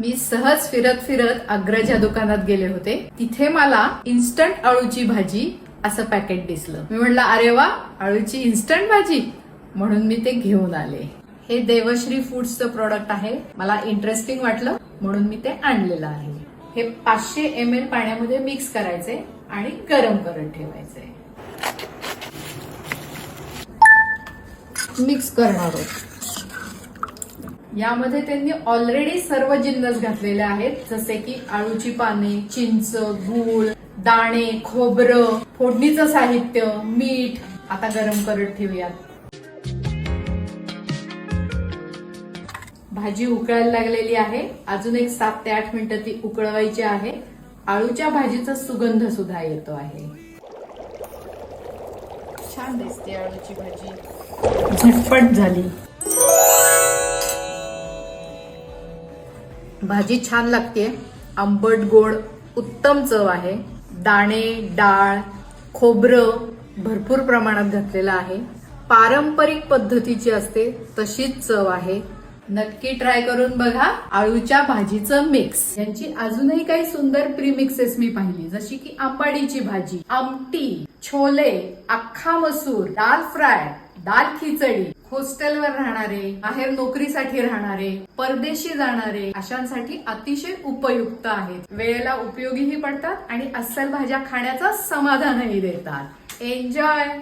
मी सहज फिरत फिरत अग्रच्या दुकानात गेले होते. तिथे मला इन्स्टंट अळूची भाजी असं पॅकेट दिसलं. मी म्हटलं अरे वा अळूची इन्स्टंट भाजी. म्हणून मी ते घेऊन आले. हे देवश्री फूड्सचं प्रोडक्ट आहे. मला इंटरेस्टिंग वाटलं म्हणून मी ते आणलेलं आहे. हे पाचशे एम एल पाण्यामध्ये मिक्स करायचे आणि गरम करत ठेवायचे. मिक्स करणार आहोत. यामध्ये त्यांनी ऑलरेडी सर्व जिन्नस घातलेले आहेत जसे की आळूची पाने चिंच गूळ दाणे खोबरं फोडणीचं साहित्य मीठ. आता गरम करत ठेवूयात. भाजी उकळायला लागलेली आहे. अजून एक सात ते आठ मिनिटं ती उकळवायची आहे. आळूच्या भाजीचा सुगंध सुद्धा येतो आहे. छान दिसते आळूची भाजी. झटपट झाली. भाजी छान लागते आंबट गोड उत्तम चव आहे. दाणे डाळ खोबरं भरपूर प्रमाणात घातलेलं आहे. पारंपरिक पद्धतीची असते तशीच चव आहे. नक्की ट्राय करून बघा. आळूच्या भाजीचं मिक्स यांची अजूनही काही सुंदर प्रीमिक्सेस मी पाहिली. जशी की आंबाडीची भाजी आमटी छोले अख्खा मसूर दाल फ्राय दाल खिचडी हॉस्टेलवर राहणारे बाहेर नोकरीसाठी राहणारे परदेशी जाणारे अशांसाठी अतिशय उपयुक्त आहेत. वेळेला उपयोगीही पडतात आणि अस्सल भाज्या खाण्याचं समाधानही देतात. एन्जॉय